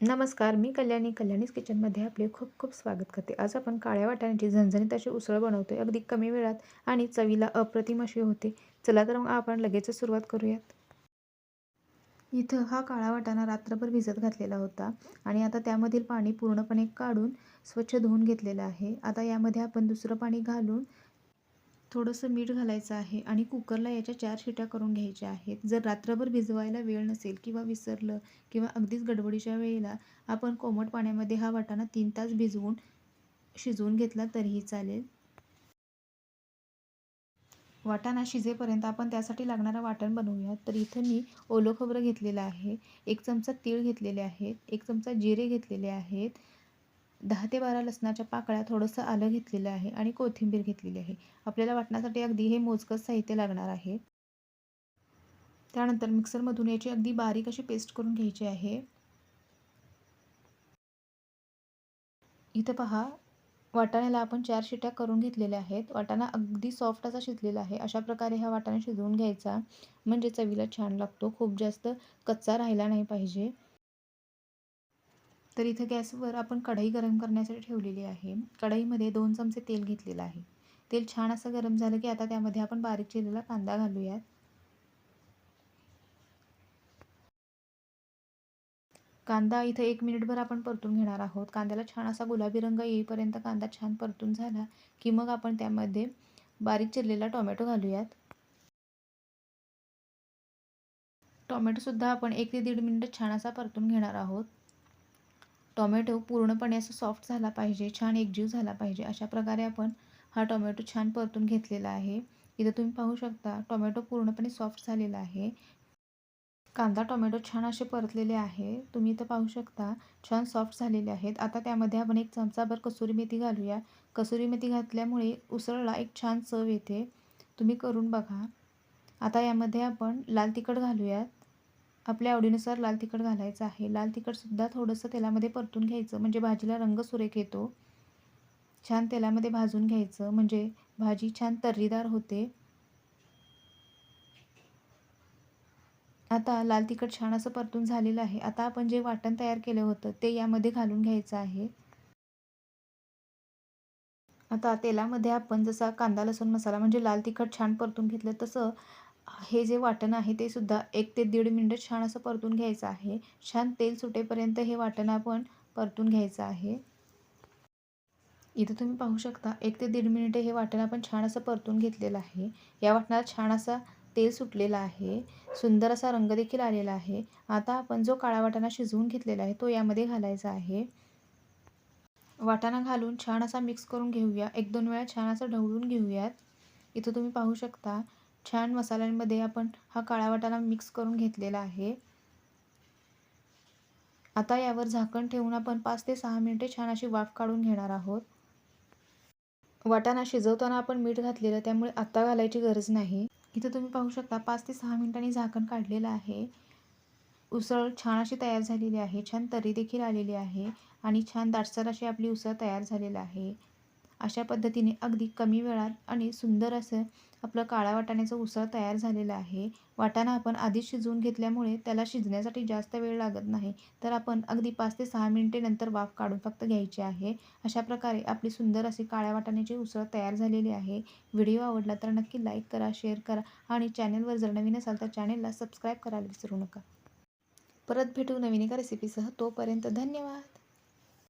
नमस्कार मी कल्याणी कल्याणीज किचनमध्ये आपले खूप खूप स्वागत करते. आज आपण काळ्या वाटाण्याची झणझणीत अशी उसळ बनवतोय. अगदी कमी वेळात आणि चवीला अप्रतिम अशी होते. चला तर मग आपण लगेचच सुरुवात करूयात. इथं हा काळा वाटाणा रात्रभर भिजत घातलेला होता आणि आता त्यामधील पाणी पूर्णपणे काढून स्वच्छ धुवून घेतलेलं आहे. आता यामध्ये आपण दुसरं पाणी घालून थोडंसं मीठ घालायचं आहे आणि कुकरला याच्या चार शिट्या करून घ्यायच्या आहेत. जर रात्रभर भिजवायला वेळ नसेल किंवा विसरलं किंवा अगदीच गडबडीच्या वेळेला आपण कोमट पाण्यामध्ये हा वाटाणा तीन तास भिजवून शिजवून घेतला तरीही चालेल. वाटाणा शिजेपर्यंत आपण त्यासाठी लागणारा वाटण बनवूया तर इथं मी ओलं खोबरं घेतलेलं आहे. एक चमचा तीळ घेतलेले आहेत. एक चमचा जिरे घेतलेले आहेत. दहा ते बारा लसणाच्या पाकळ्या थोडंसं आलं घेतलेलं आहे आणि कोथिंबीर घेतलेली आहे. आपल्याला वाटण्यासाठी अगदी हे मोजकंच साहित्य लागणार आहे. त्यानंतर मिक्सरमधून याची अगदी बारीक अशी पेस्ट करून घ्यायची आहे. इथं पहा वाटाण्याला आपण चार शिट्या करून घेतलेल्या आहेत. वाटाणा अगदी सॉफ्ट असा शिजलेला आहे. अशा प्रकारे हा वाटाणा शिजवून घ्यायचा. म्हणजे चवीला छान लागतो. खूप जास्त कच्चा राहिला नाही पाहिजे. तर इथं गॅसवर आपण कढई गरम करण्यासाठी ठेवलेली आहे. कढईमध्ये दोन चमचे तेल घेतलेलं आहे. तेल छान असं गरम झालं की आता त्यामध्ये आपण बारीक चिरलेला कांदा घालूयात. कांदा इथं एक मिनिटभर आपण परतून घेणार आहोत. कांद्याला छान असा गुलाबी रंग येईपर्यंत कांदा छान परतून झाला की मग आपण त्यामध्ये बारीक चिरलेला टोमॅटो घालूयात. टोमॅटोसुद्धा आपण एक ते दीड मिनिट छान असा परतून घेणार आहोत. टोमॅटो पूर्णपणे असं सॉफ्ट झाला पाहिजे छान एकजीव झाला पाहिजे. अशा प्रकारे आपण हा टोमॅटो छान परतून घेतलेला आहे. इथं तुम्ही पाहू शकता टोमॅटो पूर्णपणे सॉफ्ट झालेला आहे. कांदा टोमॅटो छान असे परतलेले आहे. तुम्ही इथं पाहू शकता छान सॉफ्ट झालेले आहेत. आता त्यामध्ये आपण एक चमचाभर कसुरी मेथी घालूया. कसुरी मेथी घातल्यामुळे उसळला एक छान चव येते. तुम्ही करून बघा. आता यामध्ये आपण लाल तिखट घालूयात. आपल्या आवडीनुसार लाल तिखट घालायचं आहे. लाल तिखटसुद्धा थोडंसं तेलामध्ये परतून घ्यायचं. म्हणजे भाजीला रंग सुरेख येतो. छान तेलामध्ये भाजून घ्यायचं. म्हणजे भाजी छान तर्रीदार होते. आता लाल तिखट छान असं परतून झालेलं आहे. आता आपण जे वाटण तयार केलं होतं ते यामध्ये घालून घ्यायचं आहे. आता तेलामध्ये आपण जसा कांदा लसूण मसाला म्हणजे लाल तिखट छान परतून घेतलं तसं हे जे वाटण आहे ते सुद्धा एक ते दीड मिनटं छान असं परतून घ्यायचं आहे. छान तेल सुटेपर्यंत हे वाटण आपण परतून घ्यायचं आहे. इथं तुम्ही पाहू शकता एक ते दीड मिनिटे हे वाटण आपण छान असं परतून घेतलेलं आहे. या वाटणाला छान असा तेल सुटलेलं आहे. सुंदर असा रंग देखील आलेला आहे. आता आपण जो काळा वाटाणा शिजवून घेतलेला आहे तो यामध्ये घालायचा आहे. वाटाणा घालून छान असा मिक्स करून घेऊया. एक दोन वेळा छान असं ढवळून घेऊयात. इथं तुम्ही पाहू शकता छान मसाल्यांमध्ये आपण हा काळा वाटाणा मिक्स करून घेतलेला आहे. आता यावर झाकण ठेवून आपण पाच ते सहा मिनिटे छान अशी वाफ काढून घेणार आहोत. वाटाणा शिजवताना आपण मीठ घातलेलं त्यामुळे आत्ता घालायची गरज नाही. इथं तुम्ही पाहू शकता पाच ते सहा मिनिटांनी झाकण काढलेलं आहे. उसळ छान अशी तयार झालेली आहे छान तरी देखील आलेली आहे आणि छान दाटसर अशी आपली उसळ तयार झालेली आहे. अशा पद्धतीने अगदी कमी वेळात आणि सुंदर असं आपलं काळा वाटाण्याचं उसळ तयार झालेलं आहे. वाटाणा आपण आधीच शिजवून घेतल्यामुळे त्याला शिजण्यासाठी जास्त वेळ लागत नाही. तर आपण अगदी पाच ते सहा मिनिटे नंतर वाफ काढून फक्त घ्यायची आहे. अशा प्रकारे आपली सुंदर अशी काळ्या वाटाण्याची उसळ तयार झालेली आहे. व्हिडिओ आवडला तर नक्की लाईक करा शेअर करा आणि चॅनलवर जर नवीन असाल तर चॅनलला सबस्क्राईब करायला विसरू नका. परत भेटू नवीन एका रेसिपीसह तोपर्यंत धन्यवाद!